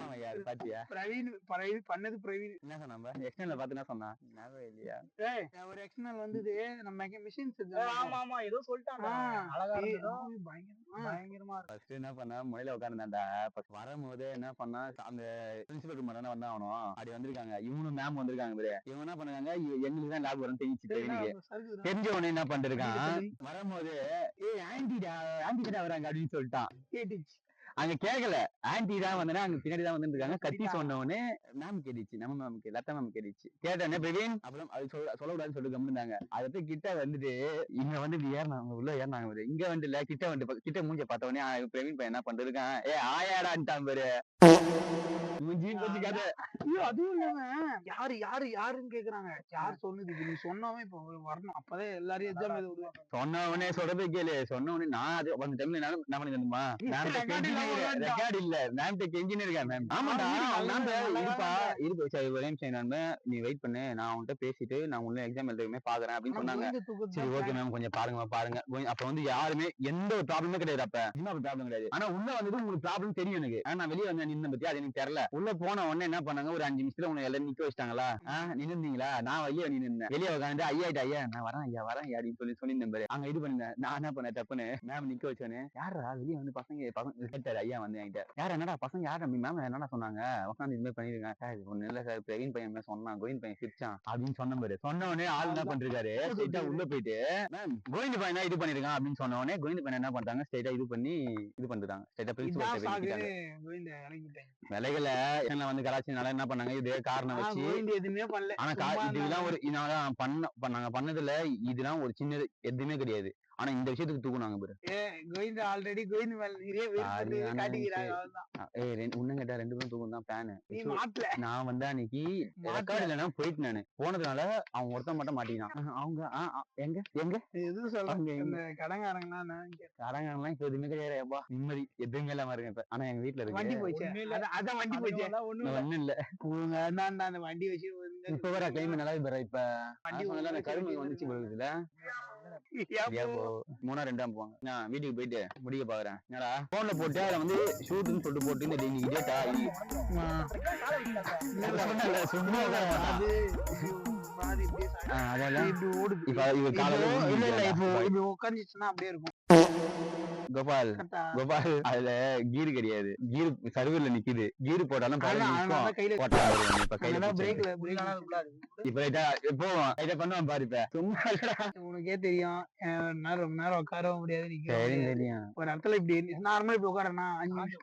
போனவன் யாரு? பாத்தியா? பிரவீன் பிரவீன் பண்ணது பிரவீன் என்ன சொன்னா எக்ஸ்டர்னல் பார்த்து என்ன சொன்னா ஞாபகம் இல்லையா ஏய். ஒரு எக்ஸ்டர்னல் வந்தது. நம்ம மிஷின்ஸ் ஆமா ஆமா ஏதோ சொல்லிட்டாங்க அழகா இருந்ததும் பயங்கரமா பயங்கரமா இருக்கு. ஃபர்ஸ்ட் என்ன பண்ணா உட்காந்துதான்டா ஃபர்ஸ்ட் வரும்போது என்ன பண்ணா அந்த பிரின்சிபல் ரூம் தானே வந்தாகணும் அப்படி வந்திருக்காங்க. இவனும் மேம் வந்திருக்காங்க பாரு. இவங்க என்ன பண்ணாங்க எங்களுக்கு தான் லேப் வரும் தெரிஞ்சு தெரிஞ்ச உடனே என்ன பண்ணிருக்கான்? வரும்போது ஏய் ஆன்டிடா ஆன்டி கிட்ட வராங்க அப்படின்னு சொல்லிட்டான். அங்க கேட்கல ஆன்டி தான் வந்தனா அங்க பின்னாடி தான் வந்துட்டு இருக்காங்க கத்தி சொன்ன உடனே மேம் கேட்டுச்சு நம்ம மேம் லத்தா மேம் கேட்டுச்சு. கேட்டேன் பிரவீன் அப்புறம் அது சொல்ல சொல்லக்கூடாதுன்னு சொல்லி கம்முனாங்க அதை போய் கிட்ட வந்துட்டு இங்க வந்து ஏறினாங்க உள்ள ஏறினாங்க இங்க வந்து இல்ல கிட்ட வந்து கிட்ட மூஞ்ச பார்த்த உடனே பிரவீன் பையன் என்ன பண்ணிருக்கான் ஏ ஆயாடான்ட்டான் பாரு. அதுவும் இல்லாம யாரு யாரு யாருன்னு கேக்குறாங்க. யார் சொன்னது நீ சொன்னவன் இப்ப வரணும். அப்பதான் எல்லாரையும் எக்ஸாம் எழுத விடுவேன் சொன்ன உடனே சொல்றதே கேளு. சொன்ன உடனே நான் அது அந்த டைம்ல என்ன என்ன ரெக்கார்ட் இல்ல. மேம் டெக் இன்ஜினியர் இருக்கா மேம் ஆமாடா ஆமா, மேம் இருப்பா. இருப்பா சரி ஒரே நிமிஷம் நான் நீ வெயிட் பண்ணு. நான் உன்கிட்ட பேசிட்டு நான் உள்ள எக்ஸாம் எழுதுமே பாக்குறேன் அப்படின்னு சொன்னாங்க. சரி ஓகே மேம் கொஞ்சம் பாருங்க. பாருங்க அப்ப வந்து யாருமே எந்த ஒரு ப்ராப்ளமே கிடையாது அப்ப. சும்மா ப்ராப்ளம் கிடையாது. ஆனா உள்ள வந்தது உங்களுக்கு ப்ராப்ளம் தெரியும் எனக்கு. ஆனா நான் வெளியே வந்து நின்ன பத்தி அது எனக்கு தெரியல. உள்ள போன உடனே என்ன பண்ணாங்க? ஒரு அஞ்சு நிமிஷத்துல உங்களை எல்லாரும் நிக்க வச்சிட்டாங்களா? நின்னுந்தீங்களா நான் வெளியே நின்னேன். வெளியே உட்காந்து ஐயா ஐயா நான் வரேன் ஐயா வரேன் ஐயா அப்படின்னு சொல்லி சொல்லியிருந்தேன் பாரு. அங்க இது பண்ணிருந்தேன். நான் என்ன பண்ணேன் தப்புன்னு மேம் நிக்க வச்சோன்னே யாரா வெளியே வந்து பசங்க பசங்க கேட்டாரு ஐயா வந்து என்கிட்ட. யார் என்னடா பசங்க யார்? அப்படி மேம் என்னடா சொன்னாங்க? உட்காந்து இது மாதிரி பண்ணிருக்கேன் ஒண்ணு இல்ல சார் பிரவீன் பையன் சொன்னான் கோவிந்த் பையன் சிரிச்சான். அப்படின்னு சொன்ன பாரு. சொன்ன உடனே ஆள் என்ன பண்ணிருக்காரு ஸ்ட்ரைட்டா உள்ள போயிட்டு கோவிந்த் பையன் இது பண்ணிருக்கான் அப்படின்னு சொன்ன உடனே கோவிந்த் பையன் என்ன பண்றாங்க ஸ்ட்ரைட்டா இது பண்ணி இது பண்ணிட்டாங்க ஸ்ட்ரைட்டா இதான் பிரின்சிபல் விலைகள என்ன வந்து கலாச்சினால என்ன பண்ணாங்க? இதே காரணம் வச்சு. எதுவுமே பண்ணல. ஆனா இதெல்லாம் ஒரு பண்ண பண்ண- நாங்க பண்ணதுல இதெல்லாம் ஒரு சின்னது எதுவுமே கிடையாது. ஆனா இந்த விஷயத்துக்கு தூக்குனாங்க பாரு. கோவிந்த ஆல்ரெடி கோவிந்த மேல நிறைய காட்டிக்கிறாங்க கேட்டா ரெண்டு பேரும் தூக்கம் தான் பிளான் நீ மாட்டல. நான் வந்து அன்னைக்கு. ரெக்கார்ட் இல்லைன்னா போயிட்டு நானு. போனதுனால அவன் ஒருத்தன் மட்டும் மாட்டினான் அஹ் அவங்க எங்க? எங்க? எதுவும் எங்க? இந்த கடங்காரங்கலாம் நான் காரங்கெல்லாம் இப்ப எதுவுமே கிடையாது. அப்பா நிம்மதி. எதுவுமே இல்லாம இருக்கேன் இப்ப. ஆனா எங்க வீட்டுல வண்டி இருக்கு போச்சு? ஒண்ணும் இல்ல. அதான் வண்டி போச்சு? ஒண்ணும் இல்ல. ஒண்ணும் இல்ல. உங்க அந்த வண்டி வச்சு இப்ப வர கிளைமேட் நல்லா இப்ப வண்டி வண்டி வந்துச்சு வருது. போகுதுல ஏன் சரியா போ? போ மூணா ரெண்டாம் போவாங்க. நான் வீட்டுக்கு போயிட்டு முடிக்க பாக்குறேன். என்னடா? போன்ல போட்டு அதுல வந்து ஷூட்னு சொல்லிட்டு போட்டு இந்த இன்னைக்கு டேட்டா சும்மா அது. இப்படி ஓடுது. இப்ப காலையில இல்ல இல்ல இப்போ? இப்படி உட்காந்துச்சுன்னா அப்படியே இருக்கும். கோபால்? கோபால் அதுல கீர் கிடையாது. கீர் சர்வீஸ்ல நிக்குது. கீர் போட்டாலும் இப்ப ரைட்டா ரைட்டா பண்ணுவான் பாரு இப்ப. சும்மா. உனக்கே தெரியும். ரொம்ப நேரம் உட்காரவும் முடியாது ஒரு இடத்துல இப்படி நார்மலா இப்படி உட்காரனா அஞ்சு நிமிஷம்